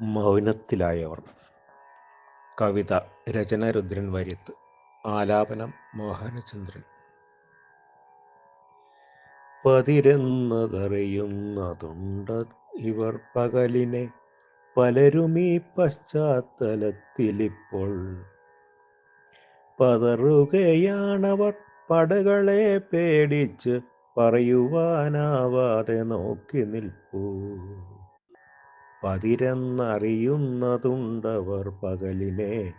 മൗനത്തിലായവർ. കവിത രചന രുദ്രൻ വര്യത്ത്. ആലാപനം മോഹനചന്ദ്രൻ. പതിരെന്നതറിയുന്നതുണ്ട് ഇവർ പകലിനെ. പലരും ഈ പശ്ചാത്തലത്തിലിപ്പോൾ പതറുകയാണവർ. പടകളെ പേടിച്ച് പറയുവാനാവാതെ നോക്കി നിൽപ്പൂ. പതിരെന്നറിയുന്നതുണ്ടവർ പകലിനെ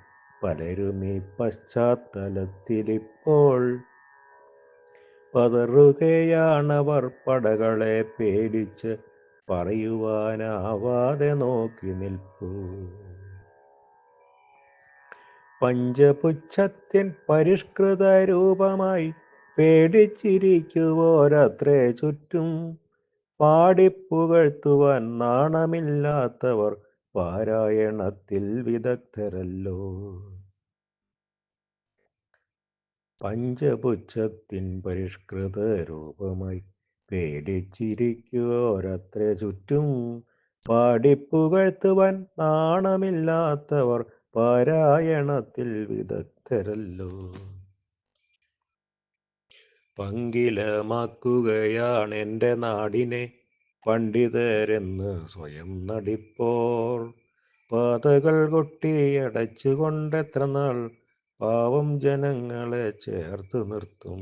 പലരും ഈ പശ്ചാത്തലത്തിലിപ്പോൾ. പതറുകയാണവർ പടകളെ പേടിച്ച് പറയുവാനാവാതെ നോക്കി നിൽപ്പൂ. പഞ്ചപുച്ഛത്തിൻ പരിഷ്കൃത രൂപമായി പേടിച്ചിരിക്കുവോരത്രേ ചുറ്റും. പാടിപ്പുകഴ്ത്തുവാൻ നാണമില്ലാത്തവർ പാരായണത്തിൽ വിദഗ്ധരല്ലോ. പഞ്ചപുച്ഛത്തിൻ പരിഷ്കൃത രൂപമായി പേടിച്ചിരിക്കുവോരത്ര ചുറ്റും. പാടിപ്പുകഴ്ത്തുവാൻ നാണമില്ലാത്തവർ പാരായണത്തിൽ വിദഗ്ധരല്ലോ. പങ്കിലമാക്കുകയാണ് എന്റെ നാടിനെ പണ്ഡിതരെന്ന് സ്വയം നടിപ്പോർ. പാതകൾ കൊട്ടിയടച്ചുകൊണ്ടെത്ര നാൾ പാവം ജനങ്ങളെ ചേർത്ത് നിർത്തും.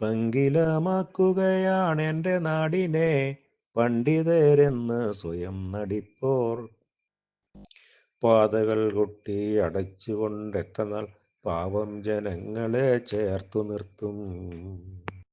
പങ്കിലമാക്കുകയാണ് എന്റെ നാടിനെ പണ്ഡിതരെന്ന് സ്വയം നടിപ്പോർ. പാതകൾ കൊട്ടി അടച്ചുകൊണ്ടെത്ര നാൾ പാവം ജനങ്ങളെ ചേർത്തു നിർത്തും.